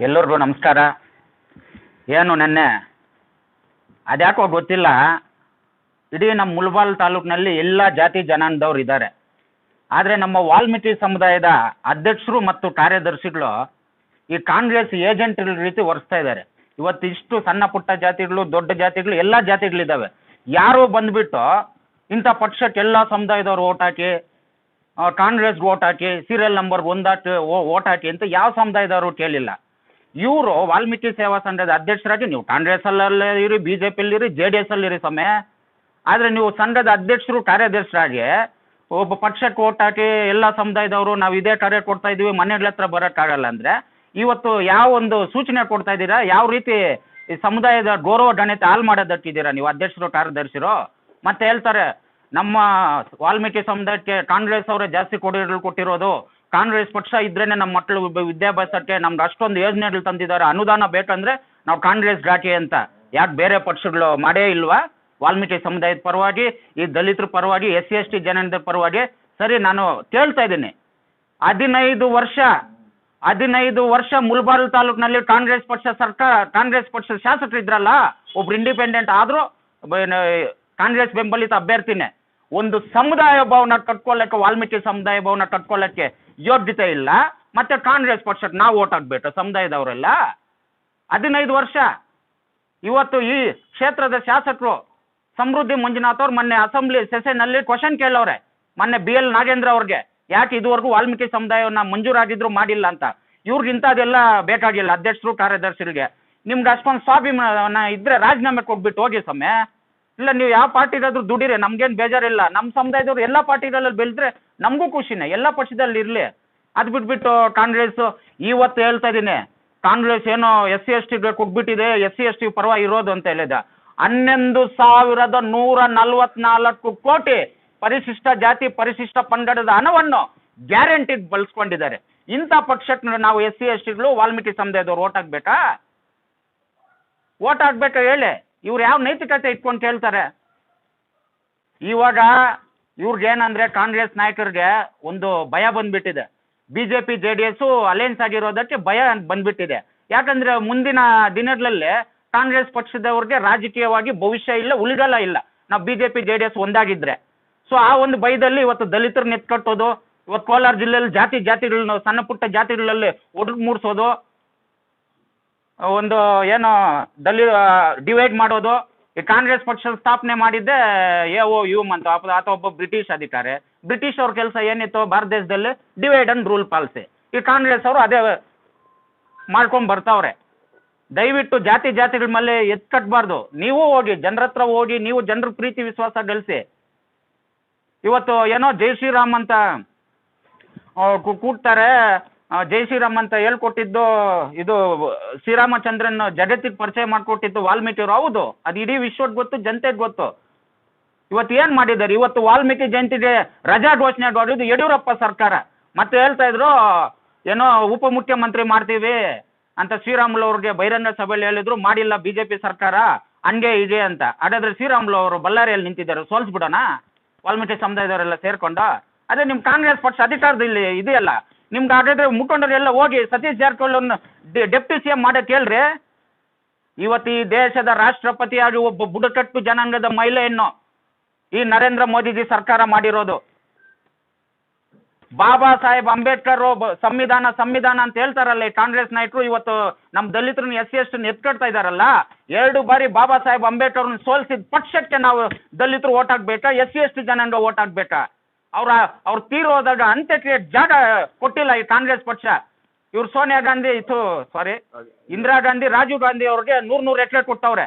ಎಲ್ಲರಿಗೂ ನಮಸ್ಕಾರ. ಏನು ನೆನ್ನೆ? ಅದ್ಯಾಕೋ ಗೊತ್ತಿಲ್ಲ. ಇಡೀ ನಮ್ಮ ಮುಲ್ಬಾಲ್ ತಾಲೂಕಿನಲ್ಲಿ ಎಲ್ಲ ಜಾತಿ ಜನಾಂಗದವ್ರು ಇದ್ದಾರೆ. ಆದರೆ ನಮ್ಮ ವಾಲ್ಮೀಕಿ ಸಮುದಾಯದ ಅಧ್ಯಕ್ಷರು ಮತ್ತು ಕಾರ್ಯದರ್ಶಿಗಳು ಈ ಕಾಂಗ್ರೆಸ್ ಏಜೆಂಟ್ಗಳ ರೀತಿ ಒರೆಸ್ತಾ ಇದ್ದಾರೆ. ಇವತ್ತು ಇಷ್ಟು ಸಣ್ಣ ಪುಟ್ಟ ಜಾತಿಗಳು, ದೊಡ್ಡ ಜಾತಿಗಳು, ಎಲ್ಲ ಜಾತಿಗಳಿದ್ದಾವೆ. ಯಾರೋ ಬಂದ್ಬಿಟ್ಟು ಇಂಥ ಪಕ್ಷಕ್ಕೆ ಎಲ್ಲ ಸಮುದಾಯದವ್ರು ಓಟ್ ಹಾಕಿ ಕಾಂಗ್ರೆಸ್ಗೆ ಓಟ್ ಹಾಕಿ ಸೀರಿಯಲ್ ನಂಬರ್ ಒಂದಾಕಿ ಓಟ್ ಹಾಕಿ ಅಂತ ಯಾವ ಸಮುದಾಯದವರು ಕೇಳಿಲ್ಲ. ಇವರು ವಾಲ್ಮೀಕಿ ಸೇವಾ ಸಂಘದ ಅಧ್ಯಕ್ಷರಾಗಿ ನೀವು ಕಾಂಗ್ರೆಸ್ ಅಲ್ಲೇ ಇರಿ ಬಿ ಜೆ ಪಿ ಇರಿ ಜೆ ಡಿ ಎಸ್ ಅಲ್ಲಿ ಇರಿ ಸಮಯ ಆದರೆ ನೀವು ಸಂಘದ ಅಧ್ಯಕ್ಷರು ಕಾರ್ಯದರ್ಶರಾಗಿ ಒಬ್ಬ ಪಕ್ಷಕ್ಕೆ ಓಟ್ ಹಾಕಿ ಎಲ್ಲ ಸಮುದಾಯದವರು ನಾವು ಇದೇ ಕಾರ್ಯ ಕೊಡ್ತಾ ಇದ್ದೀವಿ, ಮನೆಗಳ ಹತ್ರ ಬರೋಕ್ಕಾಗಲ್ಲ ಅಂದರೆ ಇವತ್ತು ಯಾವ ಒಂದು ಸೂಚನೆ ಕೊಡ್ತಾ ಇದ್ದೀರಾ? ಯಾವ ರೀತಿ ಈ ಸಮುದಾಯದ ಗೌರವ, ಗಣಿತ ಹಾಳು ಮಾಡೋದಕ್ಕಿದ್ದೀರಾ ನೀವು ಅಧ್ಯಕ್ಷರು, ಕಾರ್ಯದರ್ಶಿರು? ಮತ್ತೆ ಹೇಳ್ತಾರೆ, ನಮ್ಮ ವಾಲ್ಮೀಕಿ ಸಮುದಾಯಕ್ಕೆ ಕಾಂಗ್ರೆಸ್ ಅವರೇ ಜಾಸ್ತಿ ಕೊಡುಗೆಗಳು ಕೊಟ್ಟಿರೋದು ಕಾಂಗ್ರೆಸ್ ಪಕ್ಷ ಇದ್ರೇನೆ ನಮ್ಮ ಮಕ್ಕಳು ವಿದ್ಯಾಭ್ಯಾಸಕ್ಕೆ ನಮ್ಗೆ ಅಷ್ಟೊಂದು ಯೋಜನೆಗಳು ತಂದಿದ್ದಾರೆ. ಅನುದಾನ ಬೇಕಂದ್ರೆ ನಾವು ಕಾಂಗ್ರೆಸ್ ಘಾಟಿ ಅಂತ. ಯಾಕೆ ಬೇರೆ ಪಕ್ಷಗಳು ಮಾಡೇ ಇಲ್ವಾ? ವಾಲ್ಮೀಕಿ ಸಮುದಾಯದ ಪರವಾಗಿ, ಈ ದಲಿತರ ಪರವಾಗಿ, ಎಸ್ ಸಿ ಎಸ್ ಟಿ ಜನಾಂಗದ ಪರವಾಗಿ. ಸರಿ, ನಾನು ಕೇಳ್ತಾ ಇದ್ದೀನಿ. ಹದಿನೈದು ವರ್ಷ ಹದಿನೈದು ವರ್ಷ ಮುಲ್ಬಾರು ತಾಲೂಕಿನಲ್ಲಿ ಕಾಂಗ್ರೆಸ್ ಪಕ್ಷ ಸರ್ಕಾರ ಕಾಂಗ್ರೆಸ್ ಪಕ್ಷದ ಶಾಸಕರು ಇದ್ರಲ್ಲ, ಒಬ್ರು ಇಂಡಿಪೆಂಡೆಂಟ್ ಆದರೂ ಕಾಂಗ್ರೆಸ್ ಬೆಂಬಲಿತ ಅಭ್ಯರ್ಥಿನೇ. ಒಂದು ಸಮುದಾಯ ಭವನ ಕಟ್ಕೊಳ್ಳಕ್ಕೆ ವಾಲ್ಮೀಕಿ ಸಮುದಾಯ ಭವನ ಕಟ್ಕೊಳ್ಳಕ್ಕೆ ಯೋಗ್ಯತೆ ಇಲ್ಲ, ಮತ್ತೆ ಕಾಂಗ್ರೆಸ್ ಪಕ್ಷಕ್ಕೆ ನಾವು ಓಟ್ ಹಾಕ್ಬೇಕು, ಸಮುದಾಯದವರೆಲ್ಲ. ಹದಿನೈದು ವರ್ಷ. ಇವತ್ತು ಈ ಕ್ಷೇತ್ರದ ಶಾಸಕರು ಸಮೃದ್ಧಿ ಮಂಜುನಾಥ್ ಅವ್ರು ಮೊನ್ನೆ ಅಸೆಂಬ್ಲಿ ಸೆಷನ್ನಲ್ಲಿ ಕ್ವಶನ್ ಕೇಳವ್ರೆ. ಮೊನ್ನೆ ಬಿ ಎಲ್ ನಾಗೇಂದ್ರ ಅವ್ರಿಗೆ, ಯಾಕೆ ಇದುವರೆಗೂ ವಾಲ್ಮೀಕಿ ಸಮುದಾಯವನ್ನ ಮಂಜೂರಾಗಿದ್ರು ಮಾಡಿಲ್ಲ ಅಂತ? ಇವ್ರಿಗಿಂತದೆಲ್ಲ ಬೇಕಾಗಿಲ್ಲ, ಅಧ್ಯಕ್ಷರು ಕಾರ್ಯದರ್ಶಿಗಳಿಗೆ ನಿಮ್ಗೆ ಅಷ್ಟೊಂದು ಸ್ವಾಭಿಮಾನ ಇದ್ರೆ ರಾಜೀನಾಮೆ ಕೊಟ್ಬಿಟ್ಟು ಹೋಗಿ ಸಮಯ ಇಲ್ಲ, ನೀವು ಯಾವ ಪಾರ್ಟಿಗಾದ್ರೂ ದುಡೀರಿ, ನಮ್ಗೇನು ಬೇಜಾರಿಲ್ಲ. ನಮ್ಮ ಸಮುದಾಯದವ್ರು ಎಲ್ಲ ಪಾರ್ಟಿಗಳಲ್ಲಿ ಬೆಳೆದ್ರೆ ನಮಗೂ ಖುಷಿನೇ, ಎಲ್ಲ ಪಕ್ಷದಲ್ಲಿ ಇರಲಿ. ಅದು ಬಿಟ್ಬಿಟ್ಟು ಕಾಂಗ್ರೆಸ್ ಇವತ್ತು ಹೇಳ್ತಾ ಇದ್ದೀನಿ ಕಾಂಗ್ರೆಸ್ ಏನೋ ಎಸ್ ಸಿ, ಎಸ್ ಟಿಗೆ ಕೊಟ್ಬಿಟ್ಟಿದೆ ಎಸ್ ಸಿ, ಎಸ್ ಟಿ ಪರವಾಗಿ ಇರೋದು ಅಂತ ಹೇಳಿದ ಹನ್ನೊಂದು ಸಾವಿರದ ನೂರ ನಲವತ್ನಾಲ್ಕು ಕೋಟಿ ಪರಿಶಿಷ್ಟ ಜಾತಿ, ಪರಿಶಿಷ್ಟ ಪಂಗಡದ ಹಣವನ್ನು ಗ್ಯಾರಂಟಿಗೆ ಬಳಸ್ಕೊಂಡಿದ್ದಾರೆ. ಇಂಥ ಪಕ್ಷಕ್ಕೆ ನಾವು ಎಸ್ ಸಿ, ಎಸ್ ಟಿಗಳು, ವಾಲ್ಮೀಕಿ ಸಮುದಾಯದವ್ರು ಓಟ್ ಹಾಕ್ಬೇಕಾ? ಓಟ್ ಹಾಕ್ಬೇಕಾ ಹೇಳಿ? ಇವ್ರು ಯಾವ ನೈತಿಕತೆ ಇಟ್ಕೊಂಡು ಕೇಳ್ತಾರೆ? ಇವಾಗ ಇವ್ರಿಗೇನಂದ್ರೆ ಕಾಂಗ್ರೆಸ್ ನಾಯಕರಿಗೆ ಒಂದು ಭಯ ಬಂದ್ಬಿಟ್ಟಿದೆ. B J D S alliance ಆಗಿರೋದಕ್ಕೆ ಭಯ ಬಂದ್ಬಿಟ್ಟಿದೆ. ಯಾಕಂದ್ರೆ ಮುಂದಿನ ದಿನಗಳಲ್ಲಿ ಕಾಂಗ್ರೆಸ್ ಪಕ್ಷದವ್ರಿಗೆ ರಾಜಕೀಯವಾಗಿ ಭವಿಷ್ಯ ಇಲ್ಲ ಉಳಿಗಲ್ಲ ಇಲ್ಲ. ನಾವು B J P J D S ಒಂದಾಗಿದ್ರೆ. So ಆ ಒಂದು ಭಯದಲ್ಲಿ ಇವತ್ತು ದಲಿತರನ್ನ ನೆತ್ಕಟ್ಟೋದು, ಇವತ್ತು ಕೋಲಾರ ಜಿಲ್ಲೆಯಲ್ಲಿ ಜಾತಿ ಜಾತಿಗಳನ್ನ ಸಣ್ಣ ಪುಟ್ಟ ಜಾತಿಗಳಲ್ಲಿ ಒಡಗು ಮೂಡಿಸೋದು, ಒಂದು ಏನು ದಲಿ ಡಿವೈಡ್ ಮಾಡೋದು ಈ ಕಾಂಗ್ರೆಸ್ ಪಕ್ಷ ಸ್ಥಾಪನೆ ಮಾಡಿದ್ದೆ ಎ ಓ ಯು ಅಂತ ಅಥವಾ ಒಬ್ಬ ಬ್ರಿಟಿಷ್ ಅಧಿಕಾರಿ. ಬ್ರಿಟಿಷ್ ಅವ್ರ ಕೆಲಸ ಏನಿತ್ತು ಭಾರತ ದೇಶದಲ್ಲಿ ಡಿವೈಡ್ ಅಂಡ್ ರೂಲ್ ಪಾಲಿಸಿ ಈ ಕಾಂಗ್ರೆಸ್ ಅವರು ಅದೇ ಮಾಡ್ಕೊಂಡು ಬರ್ತಾವ್ರೆ. ದಯವಿಟ್ಟು ಜಾತಿ ಜಾತಿಗಳ ಮೇಲೆ ಎತ್ಕಟ್ಬಾರ್ದು. ನೀವು ಹೋಗಿ, ಜನರ ಹತ್ರ ಹೋಗಿ, ನೀವು ಜನರ ಪ್ರೀತಿ, ವಿಶ್ವಾಸ ಗಳಿಸಿ. ಇವತ್ತು ಏನೋ ಜೈ ಶ್ರೀರಾಮ್ ಅಂತ ಕೂಡ್ತಾರೆ ಜೈ ಶ್ರೀರಾಮ್ ಅಂತ ಹೇಳ್ಕೊಟ್ಟಿದ್ದು ಇದು ಶ್ರೀರಾಮಚಂದ್ರನ್ ಜಗತ್ತಿಗೆ ಪರಿಚಯ ಮಾಡಿಕೊಟ್ಟಿದ್ದು ವಾಲ್ಮೀಕಿಯವ್ರು. ಹೌದು, ಅದು ಇಡೀ ವಿಶ್ವಕ್ಕೆ ಗೊತ್ತು, ಜನತೆಗೆ ಗೊತ್ತು. ಇವತ್ತು ಏನು ಮಾಡಿದ್ದಾರೆ? ಇವತ್ತು ವಾಲ್ಮೀಕಿ ಜಯಂತಿಗೆ ರಜಾ ಘೋಷಣೆ ಮಾಡಿದ್ದು ಯಡಿಯೂರಪ್ಪ ಸರ್ಕಾರ. ಮತ್ತೆ ಹೇಳ್ತಾ ಇದ್ರು, ಏನೋ ಉಪಮುಖ್ಯಮಂತ್ರಿ ಮಾಡ್ತೀವಿ ಅಂತ ಶ್ರೀರಾಮುಲು ಅವ್ರಿಗೆ ಬಹಿರಂಗ ಸಭೆಯಲ್ಲಿ ಹೇಳಿದ್ರು, ಮಾಡಿಲ್ಲ ಬಿಜೆಪಿ ಸರ್ಕಾರ, ಹಂಗೆ ಇದೆ ಅಂತ. ಹಾಗಾದ್ರೆ ಶ್ರೀರಾಮುಲು ಅವರು ಬಳ್ಳಾರಿಯಲ್ಲಿ ನಿಂತಿದ್ದಾರೆ, ಸೋಲ್ಸ್ಬಿಡೋಣ? ವಾಲ್ಮೀಕಿ ಸಮುದಾಯದವರೆಲ್ಲ ಸೇರ್ಕೊಂಡು? ಅದೇ ನಿಮ್ಮ ಕಾಂಗ್ರೆಸ್ ಪಕ್ಷ ಅಧಿಕಾರದಲ್ಲಿ ಇದೆಯಲ್ಲ ನಿಮ್ಗೆ ಹಾಗಾದ್ರೆ ಮುಖಂಡರೆಲ್ಲ ಹೋಗಿ Satish Jarkiholi deputy C M ಮಾಡೋಕೆ ಹೇಳ್ರಿ. ಇವತ್ತು ಈ ದೇಶದ ರಾಷ್ಟ್ರಪತಿಯಾಗಿ ಒಬ್ಬ ಬುಡಕಟ್ಟು ಜನಾಂಗದ ಮಹಿಳೆಯನ್ನು ಈ ನರೇಂದ್ರ ಮೋದಿಜಿ ಸರ್ಕಾರ ಮಾಡಿರೋದು. ಬಾಬಾ ಸಾಹೇಬ್ ಅಂಬೇಡ್ಕರ್ ಸಂವಿಧಾನ ಸಂವಿಧಾನ ಅಂತ ಹೇಳ್ತಾರಲ್ಲ, ಈ ಕಾಂಗ್ರೆಸ್ ನಾಯಕರು ಇವತ್ತು ನಮ್ಮ ದಲಿತರನ್ನ ಎಸ್ ಸಿ ಎಸ್ ಎತ್ಕಡ್ತಾ ಇದಾರಲ್ಲ, ಎರಡು ಬಾರಿ ಬಾಬಾ ಸಾಹೇಬ್ ಅಂಬೇಡ್ಕರ್ನ ಸೋಲ್ಸಿದ ಪಕ್ಷಕ್ಕೆ ನಾವು ದಲಿತರು ಓಟ್ ಹಾಕ್ಬೇಕಾ, ಎಸ್ ಸಿ ಎಸ್ ಟಿ ಜನಾಂಗ ಓಟ್ ಹಾಕ್ಬೇಕಾ? ಅವ್ರ, ಅವ್ರು ತೀರೋದಾಗ ಅಂತ್ಯಕ್ರಿಯೆ ಜಾಗ ಕೊಟ್ಟಿಲ್ಲ ಈ ಕಾಂಗ್ರೆಸ್ ಪಕ್ಷ. ಇವ್ರು ಸೋನಿಯಾ ಗಾಂಧಿ ಇತ್ತು ಸಾರಿ ಇಂದಿರಾ ಗಾಂಧಿ, ರಾಜೀವ್ ಗಾಂಧಿ ಅವ್ರಿಗೆ ನೂರ್ ನೂರು ಎಕರೆ ಕೊಟ್ಟವ್ರೆ.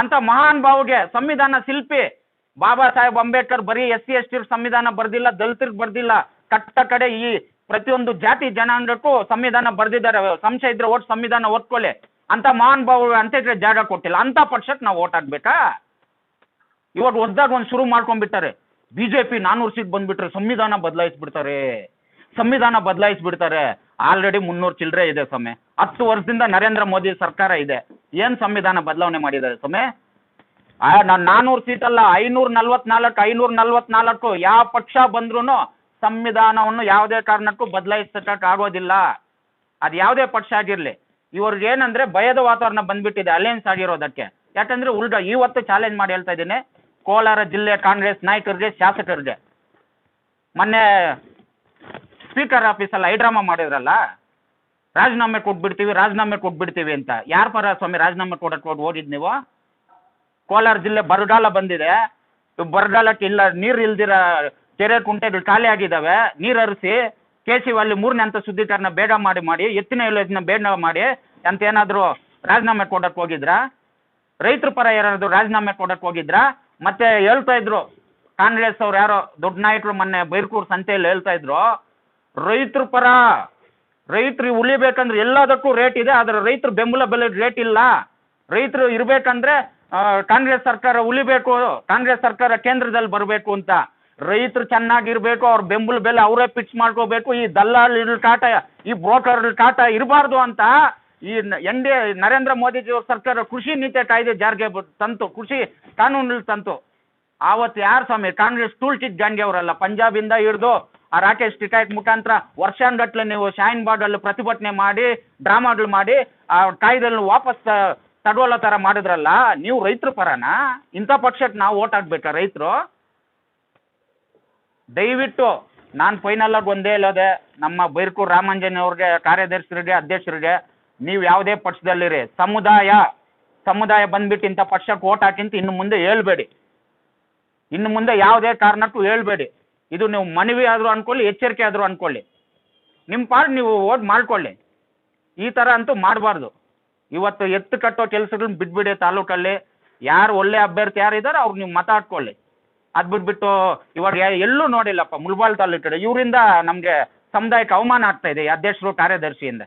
ಅಂತ ಮಹಾನ್ ಭಾವ್ಗೆ ಸಂವಿಧಾನ ಶಿಲ್ಪಿ, ಬಾಬಾ ಸಾಹೇಬ್ ಅಂಬೇಡ್ಕರ್ ಬರೀ ಎಸ್ ಸಿ ಎಸ್ ಟಿ ಸಂವಿಧಾನ ಬರ್ದಿಲ್ಲ, ದಲಿತರಿಗೆ ಬರ್ದಿಲ್ಲ. ಕಟ್ಟ ಕಡೆ ಈ ಪ್ರತಿಯೊಂದು ಜಾತಿ ಜನಾಂಗಕ್ಕೂ ಸಂವಿಧಾನ ಬರ್ದಿದ್ದಾರೆ. ಸಂಶಯ ಇದ್ರೆ ಓಟ್, ಸಂವಿಧಾನ ಓದ್ಕೊಳ್ಳಿ. ಅಂತ ಮಹಾನ್ ಭಾವ ಅಂತ್ಯಕ್ರಿಯೆ ಜಾಗ ಕೊಟ್ಟಿಲ್ಲ. ಅಂತ ಪಕ್ಷಕ್ಕೆ ನಾವು ಓಟ್ ಹಾಕ್ಬೇಕಾ? ಇವಾಗ ಹೊಸ್ದಾಗ ಒಂದು ಶುರು ಮಾಡ್ಕೊಂಡ್ಬಿಟ್ಟಾರೆ. ಬಿ ಜೆ ಪಿ ನಾನ್ನೂರು ಸೀಟ್ ಬಂದ್ಬಿಟ್ರೆ ಸಂವಿಧಾನ ಬದಲಾಯಿಸ್ಬಿಡ್ತಾರೆ. ಸಂವಿಧಾನ ಬದಲಾಯಿಸ್ಬಿಡ್ತಾರೆ. ಆಲ್ರೆಡಿ ಮುನ್ನೂರು ಚಿಲ್ಲರೆ ಇದೆ ಸಮಯ ಹತ್ತು ವರ್ಷದಿಂದ ನರೇಂದ್ರ ಮೋದಿ ಸರ್ಕಾರ ಇದೆ. ಏನು ಸಂವಿಧಾನ ಬದಲಾವಣೆ ಮಾಡಿದ್ದಾರೆ ಸಮಯ ನಾನ್ನೂರು ಸೀಟ್ ಅಲ್ಲ ಐನೂರ ನಲ್ವತ್ನಾಲ್ಕು ಐನೂರ ನಲ್ವತ್ನಾಲ್ಕು, ಯಾವ ಪಕ್ಷ ಬಂದ್ರೂ ಸಂವಿಧಾನವನ್ನು ಯಾವುದೇ ಕಾರಣಕ್ಕೂ ಬದಲಾಯಿಸಕ್ಕೆ ಆಗೋದಿಲ್ಲ. ಅದು ಯಾವುದೇ ಪಕ್ಷ ಆಗಿರಲಿ. ಇವ್ರಿಗೆ ಏನಂದ್ರೆ ಭಯದ ವಾತಾವರಣ ಬಂದ್ಬಿಟ್ಟಿದೆ ಅಲಯನ್ಸ್ ಆಗಿರೋದಕ್ಕೆ. ಯಾಕಂದ್ರೆ ಉಲ್ಟಾ ಇವತ್ತು ಚಾಲೆಂಜ್ ಮಾಡಿ ಹೇಳ್ತಾ ಇದ್ದೀನಿ. ಕೋಲಾರ ಜಿಲ್ಲೆ ಕಾಂಗ್ರೆಸ್ ನಾಯಕರಿಗೆ, ಶಾಸಕರಿಗೆ. ಮೊನ್ನೆ ಸ್ಪೀಕರ್ ಆಫೀಸಲ್ಲಿ ಹೈಡ್ರಾಮಾ ಮಾಡಿದ್ರಲ್ಲ? ರಾಜೀನಾಮೆ ಕೊಟ್ಬಿಡ್ತೀವಿ ರಾಜೀನಾಮೆ ಕೊಟ್ಬಿಡ್ತೀವಿ ಅಂತ. ಯಾರ ಪರ ಸ್ವಾಮಿ ರಾಜೀನಾಮೆ ಕೊಡಕ್ಕೆ ಹೋಗಿ ಓದಿದ್ ನೀವು? ಕೋಲಾರ ಜಿಲ್ಲೆ ಬರಗಾಲ ಬಂದಿದೆ. ಬರಗಾಲಕ್ಕೆ ಇಲ್ಲ, ನೀರು ಇಲ್ದಿರ ಕೆರೆ ಕುಂಟೆಗಳು ಖಾಲಿ ಆಗಿದ್ದಾವೆ ನೀರು ಹರಿಸಿ ಕೆ ಸಿ ಅಲ್ಲಿ ಮೂರನೇ ಹಂತ ಶುದ್ಧೀಕರಣ ಬೇಡ ಮಾಡಿ ಮಾಡಿ, ಎತ್ತಿನ ಯೋಜನೆ ಬೇಡ ಮಾಡಿ ಅಂತ ಏನಾದರೂ ರಾಜೀನಾಮೆ ಕೊಡಕ್ಕೆ ಹೋಗಿದ್ರಾ? ರೈತರ ಪರ ಯಾರಾದ್ರು ರಾಜೀನಾಮೆ ಕೊಡಕ್ಕೆ ಹೋಗಿದ್ರಾ? ಮತ್ತೆ ಹೇಳ್ತಾ ಇದ್ರು, ಕಾಂಗ್ರೆಸ್ ಅವ್ರು ಯಾರೋ, ದೊಡ್ಡ ನಾಯಕರು ಮೊನ್ನೆ ಬೈರ್ಕೂರು ಸಂತೆಯಲ್ಲಿ ಹೇಳ್ತಾ ಇದ್ರು, ರೈತರು ಪರ, ರೈತರು ಉಳಿಬೇಕಂದ್ರೆ ಎಲ್ಲದಕ್ಕೂ ರೇಟ್ ಇದೆ, ಆದರೆ ರೈತರು ಬೆಂಬಲ ಬೆಲೆ ರೇಟ್ ಇಲ್ಲ. ರೈತರು ಇರಬೇಕಂದ್ರೆ ಕಾಂಗ್ರೆಸ್ ಸರ್ಕಾರ ಉಳಿಬೇಕು, ಕಾಂಗ್ರೆಸ್ ಸರ್ಕಾರ ಕೇಂದ್ರದಲ್ಲಿ ಬರಬೇಕು ಅಂತ. ರೈತರು ಚೆನ್ನಾಗಿರ್ಬೇಕು, ಅವ್ರ ಬೆಂಬಲ ಬೆಲೆ ಅವರೇ ಫಿಕ್ಸ್ ಮಾಡ್ಕೋಬೇಕು, ಈ ದಲ್ಲಾಳಿಗಳ ಕಾಟ, ಈ ಬ್ರೋಕರ್ ಕಾಟ ಇರಬಾರ್ದು ಅಂತ ಈ ಎನ್ ಡಿ ನರೇಂದ್ರ ಮೋದಿಜಿಯವ್ರ ಸರ್ಕಾರ ಕೃಷಿ ನೀತಿ ಕಾಯ್ದೆ ಜಾರಿಗೆ ತಂತು. ಕೃಷಿ ಕಾನೂನಲ್ಲಿ ತಂತು. ಆವತ್ತು ಯಾರು ಸ್ವಾಮಿ, ಕಾಂಗ್ರೆಸ್ ಟೂಲ್ ಕಿಟ್ ಗಾಂಧಿ ಅವರಲ್ಲ, ಪಂಜಾಬಿಂದ ಹಿಡಿದು ಆ ರಾಕೇಶ್ ಟಿಕಾಯತ್ ಮುಖಾಂತರ ವರ್ಷಾನ್ಗಟ್ಲೆ ನೀವು ಶಾಯಿನ್ ಬಾಗಲ್ಲಿ ಪ್ರತಿಭಟನೆ ಮಾಡಿ, ಡ್ರಾಮಾಗಳು ಮಾಡಿ, ಆ ಕಾಯ್ದೆಯನ್ನು ವಾಪಸ್ ತಡವಲ್ಲ ಥರ ಮಾಡಿದ್ರಲ್ಲ, ನೀವು ರೈತರ ಪರನಾ? ಇಂಥ ಪಕ್ಷಕ್ಕೆ ನಾವು ಓಟ್ ಹಾಕ್ಬೇಕಾ ರೈತರು? ದಯವಿಟ್ಟು ನಾನು ಫೈನಲ್ ಆಗಿ ಒಂದೇ ಹೇಳೋದೆ ನಮ್ಮ ಬೈರ್ಕೂರು ರಾಮಂಜನ್ ಅವ್ರಿಗೆ, ಕಾರ್ಯದರ್ಶಿರಿಗೆ, ಅಧ್ಯಕ್ಷರಿಗೆ ನೀವು ಯಾವುದೇ ಪಕ್ಷದಲ್ಲಿರಿ, ಸಮುದಾಯ ಸಮುದಾಯ ಬಂದ್ಬಿಟ್ಟು ಇಂಥ ಪಕ್ಷಕ್ಕೆ ಓಟ್ ಹಾಕಿಂತ ಇನ್ನು ಮುಂದೆ ಹೇಳ್ಬೇಡಿ. ಇನ್ನು ಮುಂದೆ ಯಾವುದೇ ಕಾರಣಕ್ಕೂ ಹೇಳ್ಬೇಡಿ. ಇದು ನೀವು ಮನವಿ ಆದರೂ ಅನ್ಕೊಳ್ಳಿ, ಎಚ್ಚರಿಕೆ ಆದರೂ ಅನ್ಕೊಳ್ಳಿ. ನಿಮ್ಮ ಪಾಡ್ ನೀವು ಓಟ್ ಮಾಡ್ಕೊಳ್ಳಿ. ಈ ಥರ ಅಂತೂ ಮಾಡಬಾರ್ದು. ಇವತ್ತು ಎತ್ತು ಕಟ್ಟೋ ಕೆಲಸಗಳನ್ನ ಬಿಟ್ಬಿಡಿ ತಾಲೂಕಲ್ಲಿ. ಯಾರು ಒಳ್ಳೆ ಅಭ್ಯರ್ಥಿ ಯಾರಿದ್ದಾರೆ ಅವ್ರು ನೀವು ಮಾತಾಡ್ಕೊಳ್ಳಿ. ಅದು ಬಿಟ್ಬಿಟ್ಟು ಇವಾಗ ಎಲ್ಲೂ ನೋಡಿಲ್ಲಪ್ಪ ಮುಲ್ಬಾಲ್ ತಾಲೂಕು ಇವರಿಂದ ನಮಗೆ ಸಮುದಾಯಕ್ಕೆ ಅವಮಾನ ಆಗ್ತಾ ಇದೆ ಅಧ್ಯಕ್ಷರು ಕಾರ್ಯದರ್ಶಿಯಿಂದ.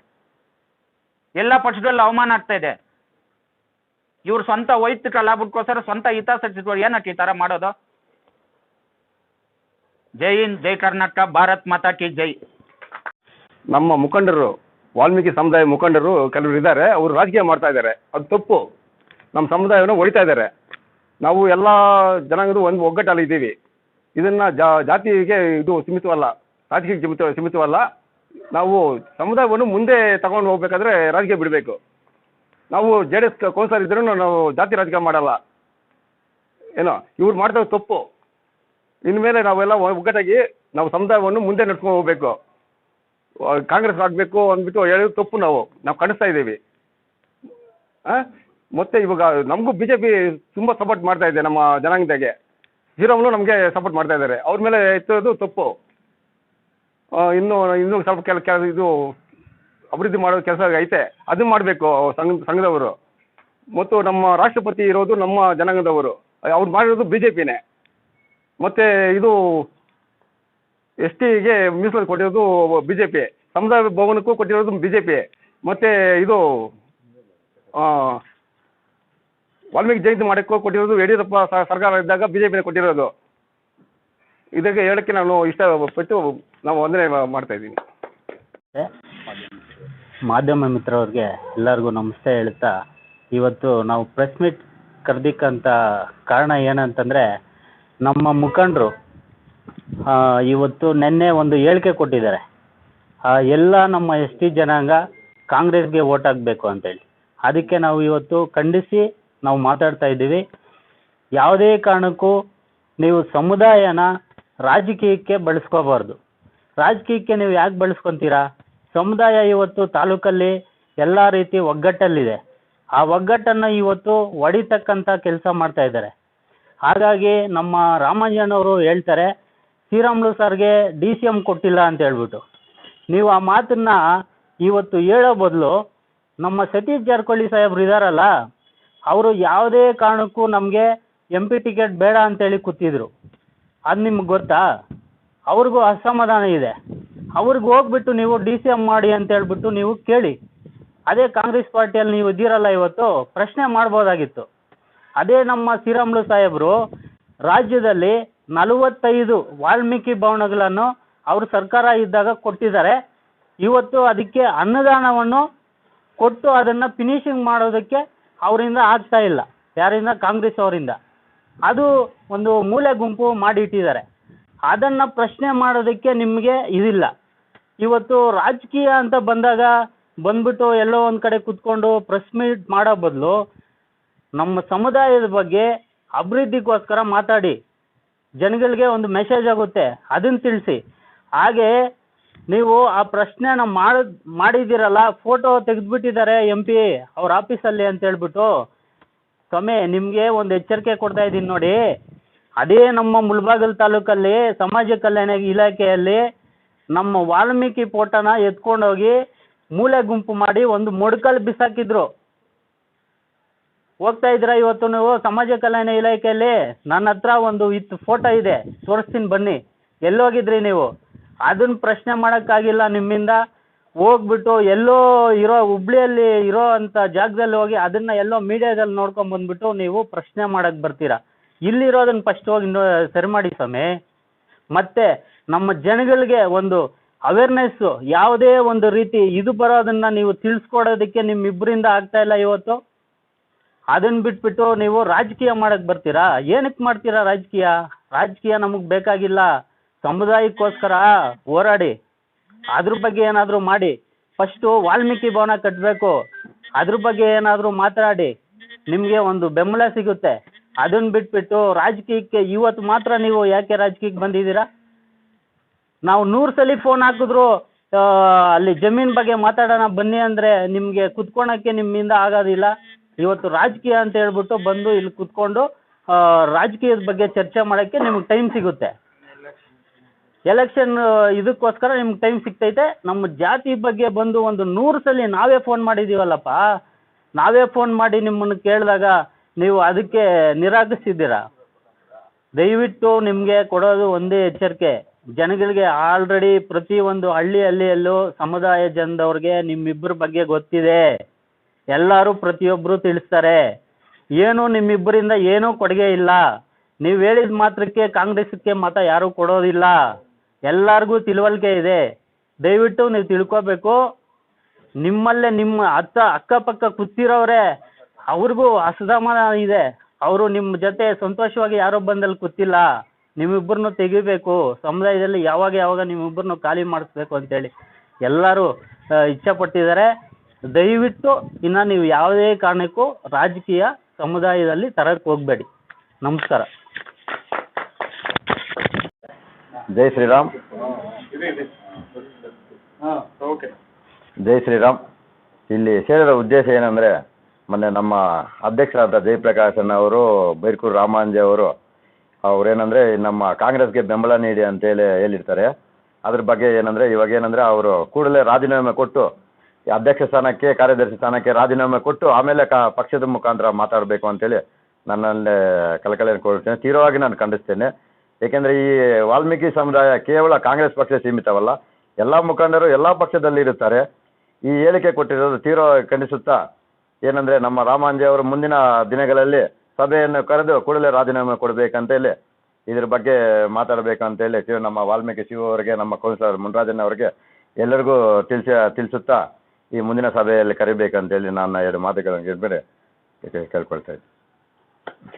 ಎಲ್ಲ ಪಕ್ಷದಲ್ಲೂ ಅವಮಾನ ಆಗ್ತಾ ಇದೆ. ಇವ್ರ ಸ್ವಂತ ವೈಯಕ್ತಿಕ ಲಾಭಕ್ಕೋಸ್ಕರ ಸ್ವಂತ ಹಿತಾಸಕ್ತಿಗಳು ಏನಕ್ಕೆ ಈ ಥರ ಮಾಡೋದು? ಜೈ ಹಿಂದ್, ಜೈ ಕರ್ನಾಟಕ, ಭಾರತ್ ಮಾತಾ ಕಿ ಜೈ. ನಮ್ಮ ಮುಖಂಡರು, ವಾಲ್ಮೀಕಿ ಸಮುದಾಯ ಮುಖಂಡರು ಕೆಲವರು ಇದ್ದಾರೆ. ಅವರು ರಾಜಕೀಯ ಮಾಡ್ತಾ ಇದ್ದಾರೆ. ಅದು ತಪ್ಪು. ನಮ್ಮ ಸಮುದಾಯವನ್ನು ಹೊಡಿತಾ ಇದ್ದಾರೆ. ನಾವು ಎಲ್ಲ ಜನಾಂಗದ ಒಂದು ಒಗ್ಗಟ್ಟಲ್ಲಿ ಇದ್ದೀವಿ. ಇದನ್ನ ಜಾತಿಗೆ ಇದು ಸೀಮಿತವಲ್ಲ. ರಾಜಕೀಯ ಸೀಮಿತ, ಸೀಮಿತವಲ್ಲ. ನಾವು ಸಮುದಾಯವನ್ನು ಮುಂದೆ ತಗೊಂಡು ಹೋಗ್ಬೇಕಾದ್ರೆ ರಾಜಕೀಯ ಬಿಡಬೇಕು. ನಾವು ಜೆ ಡಿ ಎಸ್ ಕೌನ್ಸಲರ್ ಇದ್ರೂ ನಾವು ಜಾತಿ ರಾಜಕೀಯ ಮಾಡಲ್ಲ. ಏನೋ, ಇವ್ರು ಮಾಡ್ತಾ ಇರೋದು ತಪ್ಪು. ಇನ್ಮೇಲೆ ನಾವೆಲ್ಲ ಒಗ್ಗಟ್ಟಾಗಿ ನಾವು ಸಮುದಾಯವನ್ನು ಮುಂದೆ ನಡ್ಸ್ಕೊಂಡು ಹೋಗ್ಬೇಕು. ಕಾಂಗ್ರೆಸ್ ಆಗಬೇಕು ಅಂದ್ಬಿಟ್ಟು ಹೇಳೋದು ತಪ್ಪು ನಾವು ನಾವು ಕಾಣಿಸ್ತಾ ಇದ್ದೀವಿ. ಹಾಂ ಮತ್ತೆ ಇವಾಗ ನಮಗೂ ಬಿ ಜೆ ಪಿ ತುಂಬ ಸಪೋರ್ಟ್ ಮಾಡ್ತಾ ಇದೆ ನಮ್ಮ ಜನಾಂಗದಾಗೆ. ಶ್ರೀರಾಮುಲು ನಮಗೆ ಸಪೋರ್ಟ್ ಮಾಡ್ತಾ ಇದ್ದಾರೆ. ಅವ್ರ ಮೇಲೆ ಎತ್ತೋದು ತಪ್ಪು. ಇನ್ನು, ಇನ್ನೂ ಸ್ವಲ್ಪ ಕೆಲ ಕೆಲ ಇದು ಅಭಿವೃದ್ಧಿ ಮಾಡೋ ಕೆಲಸ ಐತೆ. ಅದು ಮಾಡಬೇಕು ಸಂಘ, ಸಂಘದವರು. ಮತ್ತು ನಮ್ಮ ರಾಷ್ಟ್ರಪತಿ ಇರೋದು ನಮ್ಮ ಜನಾಂಗದವರು. ಅವ್ರು ಮಾಡಿರೋದು ಬಿ ಜೆ ಪಿನೇ ಮತ್ತು ಇದು ಎಸ್ ಟಿಗೆ ಮೀಸಲು ಕೊಟ್ಟಿರೋದು ಬಿ ಜೆ ಪಿ ಸಮುದಾಯ ಭವನಕ್ಕೂ ಕೊಟ್ಟಿರೋದು ಬಿ ಜೆ ಪಿ ಮತ್ತು ಇದು ವಾಲ್ಮೀಕಿ ಜಯಂತಿ ಮಾಡೋಕ್ಕೂ ಕೊಟ್ಟಿರೋದು ಯಡಿಯೂರಪ್ಪ ಸರ್ಕಾರ ಇದ್ದಾಗ ಬಿ ಜೆ ಪಿನೇ ಕೊಟ್ಟಿರೋದು. ಇದಕ್ಕೆ ಹೇಳಕ್ಕೆ ನಾನು ಇಷ್ಟಪಟ್ಟು ನಾವು ವಂದನೆ ಮಾಡ್ತಾ ಇದ್ದೀನಿ. ಮಾಧ್ಯಮ ಮಿತ್ರವ್ರಿಗೆ ಎಲ್ಲರಿಗೂ ನಮಸ್ತೆ ಹೇಳ್ತಾ ಇವತ್ತು ನಾವು ಪ್ರೆಸ್ ಮೀಟ್ ಕರೆದಿಕ್ಕಂಥ ಕಾರಣ ಏನಂತಂದರೆ, ನಮ್ಮ ಮುಖಂಡರು ಇವತ್ತು ನಿನ್ನೆ ಒಂದು ಹೇಳಿಕೆ ಕೊಟ್ಟಿದ್ದಾರೆ. ಎಲ್ಲ ನಮ್ಮ ಎಸ್ ಟಿ ಜನಾಂಗ ಕಾಂಗ್ರೆಸ್ಗೆ ಓಟ್ ಹಾಕಬೇಕು ಅಂತೇಳಿ. ಅದಕ್ಕೆ ನಾವು ಇವತ್ತು ಖಂಡಿಸಿ ನಾವು ಮಾತಾಡ್ತಾ ಇದ್ದೀವಿ. ಯಾವುದೇ ಕಾರಣಕ್ಕೂ ನೀವು ಸಮುದಾಯನ ರಾಜಕೀಯಕ್ಕೆ ಬಳಸ್ಕೋಬಾರ್ದು. ರಾಜಕೀಯಕ್ಕೆ ನೀವು ಯಾಕೆ ಬಳಸ್ಕೊತೀರಾ? ಸಮುದಾಯ ಇವತ್ತು ತಾಲೂಕಲ್ಲಿ ಎಲ್ಲ ರೀತಿ ಒಗ್ಗಟ್ಟಲ್ಲಿದೆ. ಆ ಒಗ್ಗಟ್ಟನ್ನು ಇವತ್ತು ಒಡಿತಕ್ಕಂಥ ಕೆಲಸ ಮಾಡ್ತಾ ಇದ್ದಾರೆ. ಹಾಗಾಗಿ ನಮ್ಮ ರಾಮಂಜನವರು ಹೇಳ್ತಾರೆ, ಶ್ರೀರಾಮುಲು ಸರ್ಗೆ ಡಿ ಸಿ ಎಂ ಕೊಟ್ಟಿಲ್ಲ ಅಂತ ಹೇಳ್ಬಿಟ್ಟು. ನೀವು ಆ ಮಾತನ್ನ ಇವತ್ತು ಹೇಳೋ ಬದಲು ನಮ್ಮ ಸತೀಶ್ ಜಾರಕೊಳ್ಳಿ ಸಾಹೇಬ್ರು ಇದ್ದಾರಲ್ಲ ಅವರು ಯಾವುದೇ ಕಾರಣಕ್ಕೂ ನಮಗೆ ಎಂ ಟಿಕೆಟ್ ಬೇಡ ಅಂತೇಳಿ ಕೂತಿದ್ರು. ಅದು ನಿಮ್ಗೆ ಗೊತ್ತಾ? ಅವ್ರಿಗೂ ಅಸಮಾಧಾನ ಇದೆ. ಅವ್ರಿಗೆ ಹೋಗ್ಬಿಟ್ಟು ನೀವು ಡಿ ಸಿ ಎಂ ಮಾಡಿ ಅಂತ ಹೇಳ್ಬಿಟ್ಟು ನೀವು ಕೇಳಿ. ಅದೇ ಕಾಂಗ್ರೆಸ್ ಪಾರ್ಟಿಯಲ್ಲಿ ನೀವು ಇದ್ದೀರಲ್ಲ ಇವತ್ತು, ಪ್ರಶ್ನೆ ಮಾಡ್ಬೋದಾಗಿತ್ತು. ಅದೇ ನಮ್ಮ ಶ್ರೀರಾಮ್ಲು ಸಾಹೇಬರು, ರಾಜ್ಯದಲ್ಲಿ ನಲವತ್ತೈದು ವಾಲ್ಮೀಕಿ ಭವನಗಳನ್ನು ಅವರು ಸರ್ಕಾರ ಇದ್ದಾಗ ಕೊಟ್ಟಿದ್ದಾರೆ. ಇವತ್ತು ಅದಕ್ಕೆ ಅನ್ನದಾನವನ್ನು ಕೊಟ್ಟು ಅದನ್ನು ಫಿನಿಶಿಂಗ್ ಮಾಡೋದಕ್ಕೆ ಅವರಿಂದ ಆಗ್ತಾ ಇಲ್ಲ. ಯಾರಿಂದ? ಕಾಂಗ್ರೆಸ್ ಅವರಿಂದ. ಅದು ಒಂದು ಮೂಲೆ ಗುಂಪು ಮಾಡಿ ಇಟ್ಟಿದ್ದಾರೆ. ಅದನ್ನು ಪ್ರಶ್ನೆ ಮಾಡೋದಕ್ಕೆ ನಿಮಗೆ ಇದಿಲ್ಲ. ಇವತ್ತು ರಾಜಕೀಯ ಅಂತ ಬಂದಾಗ ಬಂದ್ಬಿಟ್ಟು ಎಲ್ಲೋ ಒಂದು ಕಡೆ ಕುತ್ಕೊಂಡು ಪ್ರೆಸ್ ಮೀಟ್ ಮಾಡೋ ಬದಲು ನಮ್ಮ ಸಮುದಾಯದ ಬಗ್ಗೆ ಅಭಿವೃದ್ಧಿಗೋಸ್ಕರ ಮಾತಾಡಿ. ಜನಗಳಿಗೆ ಒಂದು ಮೆಸೇಜ್ ಆಗುತ್ತೆ ಅದನ್ನು ತಿಳಿಸಿ. ಹಾಗೆ ನೀವು ಆ ಪ್ರಶ್ನೆನ ಮಾಡ, ಮಾಡಿದ್ದೀರಲ್ಲ ಫೋಟೋ ತೆಗೆದ್ಬಿಟ್ಟಿದ್ದಾರೆ ಎಂ ಪಿ ಅವ್ರ ಆಫೀಸಲ್ಲಿ ಅಂತ ಹೇಳ್ಬಿಟ್ಟು ಸ್ವಾಮಿ, ನಿಮಗೆ ಒಂದು ಎಚ್ಚರಿಕೆ ಕೊಡ್ತಾ ಇದ್ದೀನಿ ನೋಡಿ. ಅದೇ ನಮ್ಮ ಮುಲ್ಬಾಗಲ್ ತಾಲೂಕಲ್ಲಿ, ಸಮಾಜ ಕಲ್ಯಾಣ ಇಲಾಖೆಯಲ್ಲಿ ನಮ್ಮ ವಾಲ್ಮೀಕಿ ಫೋಟೋನ ಎತ್ಕೊಂಡೋಗಿ ಮೂಲೆ ಗುಂಪು ಮಾಡಿ ಒಂದು ಮೊಡ್ಕಲ್ ಬಿಸಾಕಿದ್ರು. ಹೋಗ್ತಾ ಇದ್ದೀರಾ ಇವತ್ತು ನೀವು? ಸಮಾಜ ಕಲ್ಯಾಣ ಇಲಾಖೆಯಲ್ಲಿ ನನ್ನ ಹತ್ರ ಒಂದು ಇತ್ ಫೋಟೋ ಇದೆ. ತೋರಿಸ್ತೀನಿ ಬನ್ನಿ. ಎಲ್ಲೋಗಿದ್ರಿ ನೀವು? ಅದನ್ನ ಪ್ರಶ್ನೆ ಮಾಡೋಕ್ಕಾಗಿಲ್ಲ ನಿಮ್ಮಿಂದ. ಹೋಗ್ಬಿಟ್ಟು ಎಲ್ಲೋ ಇರೋ ಹುಬ್ಳಿಯಲ್ಲಿ ಇರೋ ಅಂಥ ಜಾಗದಲ್ಲಿ ಹೋಗಿ ಅದನ್ನ ಎಲ್ಲೋ ಮೀಡಿಯಾದಲ್ಲಿ ನೋಡ್ಕೊಂಡ್ ಬಂದ್ಬಿಟ್ಟು ನೀವು ಪ್ರಶ್ನೆ ಮಾಡಕ್ಕೆ ಬರ್ತೀರಾ? ಇಲ್ಲಿರೋದನ್ನು ಫಸ್ಟ್ ಹೋಗಿ ಸರಿ ಮಾಡಿ ಸ್ವಾಮಿ. ಮತ್ತೆ ನಮ್ಮ ಜನಗಳಿಗೆ ಒಂದು ಅವೇರ್ನೆಸ್ಸು ಯಾವುದೇ ಒಂದು ರೀತಿ ಇದು ಬರೋದನ್ನ ನೀವು ತಿಳಿಸ್ಕೊಡೋದಕ್ಕೆ ನಿಮ್ಮಿಬ್ಬರಿಂದ ಇಲ್ಲ ಇವತ್ತು? ಅದನ್ನ ಬಿಟ್ಬಿಟ್ಟು ನೀವು ರಾಜಕೀಯ ಮಾಡಕ್ಕೆ ಬರ್ತೀರಾ? ಏನಕ್ಕೆ ಮಾಡ್ತೀರಾ ರಾಜಕೀಯ? ರಾಜಕೀಯ ನಮಗೆ ಬೇಕಾಗಿಲ್ಲ. ಸಮುದಾಯಕ್ಕೋಸ್ಕರ ಹೋರಾಡಿ. ಅದ್ರ ಬಗ್ಗೆ ಏನಾದರೂ ಮಾಡಿ. ಫಸ್ಟು ವಾಲ್ಮೀಕಿ ಭವನ ಕಟ್ಟಬೇಕು ಅದ್ರ ಬಗ್ಗೆ ಏನಾದರೂ ಮಾತಾಡಿ. ನಿಮಗೆ ಒಂದು ಬೆಂಬಲ ಸಿಗುತ್ತೆ. ಅದನ್ನ ಬಿಟ್ಬಿಟ್ಟು ರಾಜಕೀಯಕ್ಕೆ ಇವತ್ತು ಮಾತ್ರ ನೀವು ಯಾಕೆ ರಾಜಕೀಯಕ್ಕೆ ಬಂದಿದ್ದೀರಾ? ನಾವು ನೂರು ಸಲ ಫೋನ್ ಹಾಕಿದ್ರು ಅಲ್ಲಿ ಜಮೀನ್ ಬಗ್ಗೆ ಮಾತಾಡೋಣ ಬನ್ನಿ ಅಂದ್ರೆ ನಿಮಗೆ ಕುತ್ಕೊಳಕ್ಕೆ ನಿಮ್ಮಿಂದ ಆಗೋದಿಲ್ಲ. ಇವತ್ತು ರಾಜಕೀಯ ಅಂತ ಹೇಳ್ಬಿಟ್ಟು ಬಂದು ಇಲ್ಲಿ ಕುತ್ಕೊಂಡು ರಾಜಕೀಯದ ಬಗ್ಗೆ ಚರ್ಚೆ ಮಾಡೋಕ್ಕೆ ನಿಮ್ಗೆ ಟೈಮ್ ಸಿಗುತ್ತೆ. ಎಲೆಕ್ಷನ್ ಇದಕ್ಕೋಸ್ಕರ ನಿಮ್ಗೆ ಟೈಮ್ ಸಿಗ್ತೈತೆ. ನಮ್ಮ ಜಾತಿ ಬಗ್ಗೆ ಬಂದು ಒಂದು ನೂರು ಸಲ ನಾವೇ ಫೋನ್ ಮಾಡಿದ್ದೀವಲ್ಲಪ್ಪ ನಾವೇ ಫೋನ್ ಮಾಡಿ ನಿಮ್ಮನ್ನು ಕೇಳಿದಾಗ ನೀವು ಅದಕ್ಕೆ ನಿರಾಕರಿಸಿದ್ದೀರಾ? ದಯವಿಟ್ಟು ನಿಮಗೆ ಕೊಡೋದು ಒಂದೇ ಎಚ್ಚರಿಕೆ. ಜನಗಳಿಗೆ ಆಲ್ರೆಡಿ ಪ್ರತಿಯೊಂದು ಹಳ್ಳಿ ಹಳ್ಳಿಯಲ್ಲೂ ಸಮುದಾಯ ಜನದವ್ರಿಗೆ ನಿಮ್ಮಿಬ್ಬರ ಬಗ್ಗೆ ಗೊತ್ತಿದೆ. ಎಲ್ಲರೂ ಪ್ರತಿಯೊಬ್ಬರು ತಿಳಿಸ್ತಾರೆ. ಏನು ನಿಮ್ಮಿಬ್ಬರಿಂದ ಏನೂ ಕೊಡುಗೆ ಇಲ್ಲ. ನೀವು ಹೇಳಿದ ಮಾತ್ರಕ್ಕೆ ಕಾಂಗ್ರೆಸ್ಗೆ ಮತ ಯಾರೂ ಕೊಡೋದಿಲ್ಲ. ಎಲ್ಲರಿಗೂ ತಿಳುವಳಿಕೆ ಇದೆ. ದಯವಿಟ್ಟು ನೀವು ತಿಳ್ಕೊಬೇಕು. ನಿಮ್ಮಲ್ಲೇ ನಿಮ್ಮ ಅತ್ತ, ಅಕ್ಕಪಕ್ಕ ಕೂತಿರೋರೇ, ಅವ್ರಿಗೂ ಅಸಮಾಧಾನ ಇದೆ. ಅವರು ನಿಮ್ಮ ಜೊತೆ ಸಂತೋಷವಾಗಿ ಯಾರೋ ಬಂದಲ್ಲಿ ಕೂತಿಲ್ಲ. ನಿಮ್ಮಿಬ್ಬರನ್ನು ತೆಗಿಬೇಕು. ಸಮುದಾಯದಲ್ಲಿ ಯಾವಾಗ ಯಾವಾಗ ನಿಮ್ಮಿಬ್ಬರನ್ನು ಖಾಲಿ ಮಾಡಿಸ್ಬೇಕು ಅಂತೇಳಿ ಎಲ್ಲರೂ ಇಚ್ಛೆಪಟ್ಟಿದ್ದಾರೆ. ದಯವಿಟ್ಟು ಇನ್ನು ನೀವು ಯಾವುದೇ ಕಾರಣಕ್ಕೂ ರಾಜಕೀಯ ಸಮುದಾಯದಲ್ಲಿ ತರಕ್ಕೆ ಹೋಗಬೇಡಿ. ನಮಸ್ಕಾರ. ಜೈ ಶ್ರೀರಾಮ್. ಜೈ ಶ್ರೀರಾಮ್. ಇಲ್ಲಿ ಸೇರಿದ ಉದ್ದೇಶ ಏನಂದರೆ ಮೊನ್ನೆ ನಮ್ಮ ಅಧ್ಯಕ್ಷರಾದ ಜಯಪ್ರಕಾಶ್ ಅವರು ಬೈರ್ಕೂರು ರಾಮಾಂಜಿ ಅವರು ಅವ್ರೇನಂದ್ರೆ ನಮ್ಮ ಕಾಂಗ್ರೆಸ್ಗೆ ಬೆಂಬಲ ನೀಡಿ ಅಂತೇಳಿ ಹೇಳಿರ್ತಾರೆ. ಅದ್ರ ಬಗ್ಗೆ ಏನಂದರೆ ಇವಾಗ ಏನಂದರೆ ಅವರು ಕೂಡಲೇ ರಾಜೀನಾಮೆ ಕೊಟ್ಟು ಅಧ್ಯಕ್ಷ ಸ್ಥಾನಕ್ಕೆ ಕಾರ್ಯದರ್ಶಿ ಸ್ಥಾನಕ್ಕೆ ರಾಜೀನಾಮೆ ಕೊಟ್ಟು ಆಮೇಲೆ ಕ ಪಕ್ಷದ ಮುಖಾಂತರ ಮಾತಾಡಬೇಕು ಅಂತೇಳಿ ನನ್ನಲ್ಲೇ ಕಳಕಳಿಯನ್ನು ಕೊಡ್ತೇನೆ ತೀವ್ರವಾಗಿ ನಾನು ಖಂಡಿಸ್ತೇನೆ. ಏಕೆಂದರೆ ಈ ವಾಲ್ಮೀಕಿ ಸಮುದಾಯ ಕೇವಲ ಕಾಂಗ್ರೆಸ್ ಪಕ್ಷ ಸೀಮಿತವಲ್ಲ, ಎಲ್ಲ ಮುಖಂಡರು ಎಲ್ಲ ಪಕ್ಷದಲ್ಲಿ ಇರುತ್ತಾರೆ. ಈ ಹೇಳಿಕೆ ಕೊಟ್ಟಿರೋದು ತೀವ್ರ ಖಂಡಿಸುತ್ತಾ. ಏನಂದರೆ ನಮ್ಮ ರಾಮಾಂಜಿ ಅವರು ಮುಂದಿನ ದಿನಗಳಲ್ಲಿ ಸಭೆಯನ್ನು ಕರೆದು ಕೂಡಲೇ ರಾಜೀನಾಮೆ ಕೊಡಬೇಕಂತೇಳಿ ಇದ್ರ ಬಗ್ಗೆ ಮಾತಾಡಬೇಕಂತೇಳಿ ತೀವ್ರ ನಮ್ಮ ವಾಲ್ಮೀಕಿ ಶಿವ ಅವರಿಗೆ, ನಮ್ಮ ಕೌನ್ಸಿಲರ್ ಮುನರಾಜನ್ ಅವರಿಗೆ ಎಲ್ಲರಿಗೂ ತಿಳಿಸ, ತಿಳಿಸುತ್ತಾ ಈ ಮುಂದಿನ ಸಭೆಯಲ್ಲಿ ಕರಿಬೇಕಂತೇಳಿ ನಾನು ಎರಡು ಮಾತುಗಳನ್ನು ಕೇಳ್ಕೊಳ್ತಾ ಇದ್ದೀನಿ